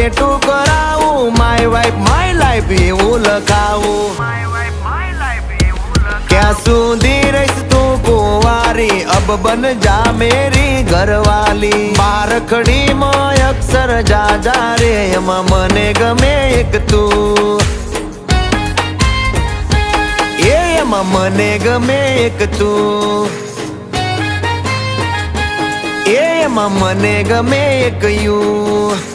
tattoo કરાવું my wife my life એવું લખાવું ક્યાં સુધી રહીશ તું કુંવારી અબ બન જા મેરી ઘરવાલી બારખડી માં અક્ષર જા જા રે એમાં મને ગમે એક તું એ એમાં મને ગમે એક તું એ એમાં મને ગમે એક યુ